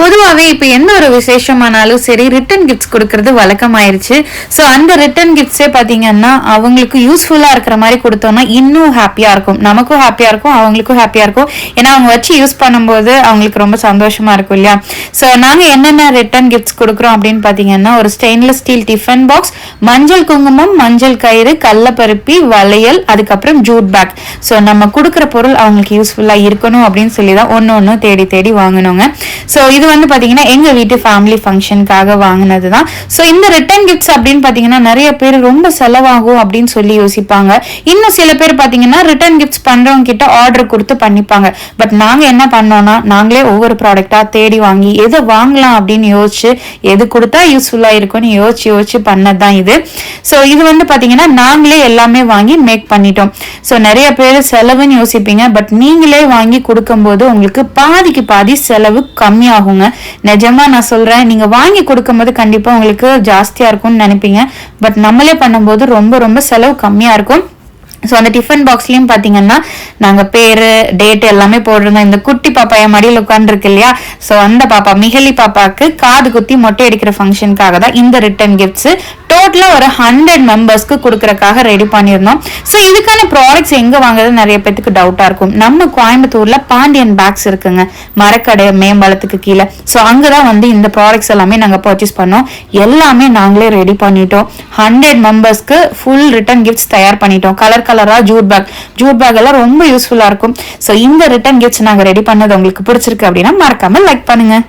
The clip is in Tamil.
பொதுவாகவே இப்போ எந்த ஒரு விசேஷமானாலும் சரி ரிட்டன் கிஃப்ட்ஸ் கொடுக்கறது வழக்கமாயிருச்சு. ஸோ அந்த ரிட்டன் கிஃப்ட்ஸே பார்த்தீங்கன்னா அவங்களுக்கு யூஸ்ஃபுல்லாக இருக்கிற மாதிரி கொடுத்தோம்னா இன்னும் ஹாப்பியாக இருக்கும். நமக்கும் ஹாப்பியாக இருக்கும் அவங்களுக்கும் ஹாப்பியாக இருக்கும். ஏன்னா அவங்க வச்சு யூஸ் பண்ணும்போது அவங்களுக்கு ரொம்ப சந்தோஷமா இருக்கும் இல்லையா? ஸோ நாங்கள் என்னென்ன ரிட்டன் கிஃப்ட்ஸ் கொடுக்குறோம் அப்படின்னு பார்த்தீங்கன்னா ஒரு ஸ்டெயின்லெஸ் ஸ்டீல் டிஃபன் பாக்ஸ் மஞ்சள் குங்குமம் மஞ்சள் கயிறு கடலப்பருப்பி வளையல் அதுக்கப்புறம் ஜூட் பேக் ஸோ நம்ம கொடுக்குற பொருள் அவங்களுக்கு யூஸ்ஃபுல்லாக இருக்கணும் அப்படின்னு சொல்லி தான் ஒன்று ஒன்று தேடி தேடி வாங்கினோங்க. ஸோ இது வந்து பார்த்தீங்கன்னா எங்கள் வீட்டு ஃபேமிலி ஃபங்க்ஷனுக்காக வாங்கினது தான் ஸோ இந்த ரிட்டர்ன் கிஃப்ட்ஸ் அப்படின்னு பார்த்தீங்கன்னா நிறைய பேர் ரொம்ப செலவாகும் அப்படின்னு சொல்லி யோசிப்பாங்க. இன்னும் சில பேர் பார்த்தீங்கன்னா ரிட்டர்ன் கிஃப்ட்ஸ் பண்ணுறவங்க கிட்ட ஆர்டர் கொடுத்து பண்ணிப்பாங்க. பட் நாங்கள் என்ன பண்ணோம்னா நாங்களே ஒவ்வொரு ப்ராடக்டாக தேடி வாங்கி எதை வாங்கலாம் அப்படின்னு யோசிச்சு எது கொடுத்தா யூஸ்ஃபுல்லாக இருக்கும்னு யோசிச்சு யோசிச்சு பண்ணது தான் இது. ஸோ இது வந்து பார்த்தீங்கன்னா நாங்களே எல்லாமே வாங்கி மேக் பண்ணிட்டோம். ஸோ நிறைய பேர் செலவுன்னு யோசிப்பீங்க. பட் நீங்களே வாங்கி கொடுக்கும்போது உங்களுக்கு பாதிக்கு பாதி செலவு கம்மியாகும் கம்மியாகுங்க நிஜமா நான் சொல்றேன் நீங்க வாங்கி கொடுக்கும்போது கண்டிப்பா உங்களுக்கு ஜாஸ்தியா இருக்கும்னு நினைப்பீங்க. பட் நம்மளே பண்ணும்போது ரொம்ப ரொம்ப செலவு கம்மியா இருக்கும். ஸோ அந்த டிஃபன் பாக்ஸ்லயும் பாத்தீங்கன்னா நாங்க பேரு டேட் எல்லாமே போட்டிருந்தோம். இந்த குட்டி பாப்பா என் மடியில் உட்காந்துருக்கு இல்லையா? ஸோ அந்த பாப்பா மிகலி பாப்பாக்கு காது குத்தி மொட்டை அடிக்கிற ஃபங்க்ஷனுக்காக தான் இந்த ரிட்டர்ன் கிஃப்ட்ஸ் டோட்டலா ஒரு ஹண்ட்ரட் மெம்பர்ஸ்க்கு கொடுக்கறக்காக ரெடி பண்ணியிருந்தோம். ஸோ இதுக்கான ப்ராடக்ட்ஸ் எங்கே வாங்குறது நிறைய பேத்துக்கு டவுட்டாக இருக்கும். நம்ம கோயம்புத்தூரில் பாண்டியன் பேக்ஸ் இருக்குங்க. மரக்கடை மேம்பாலத்துக்கு கீழே. ஸோ அங்கே தான் வந்து இந்த ப்ராடக்ட்ஸ் எல்லாமே நாங்கள் பர்ச்சேஸ் பண்ணோம். எல்லாமே நாங்களே ரெடி பண்ணிட்டோம். ஹண்ட்ரட் மெம்பர்ஸ்க்கு ஃபுல் ரிட்டர்ன் கிஃப்ட்ஸ் தயார் பண்ணிட்டோம். கலர் கலராக ஜூட் பேக் ஜூட் பேக் எல்லாம் ரொம்ப யூஸ்ஃபுல்லாக இருக்கும். ஸோ இந்த ரிட்டர்ன் கிஃப்ட்ஸ் நாங்கள் ரெடி பண்ணது உங்களுக்கு பிடிச்சிருக்கு அப்படின்னா மறக்காமல் லைக் பண்ணுங்கள்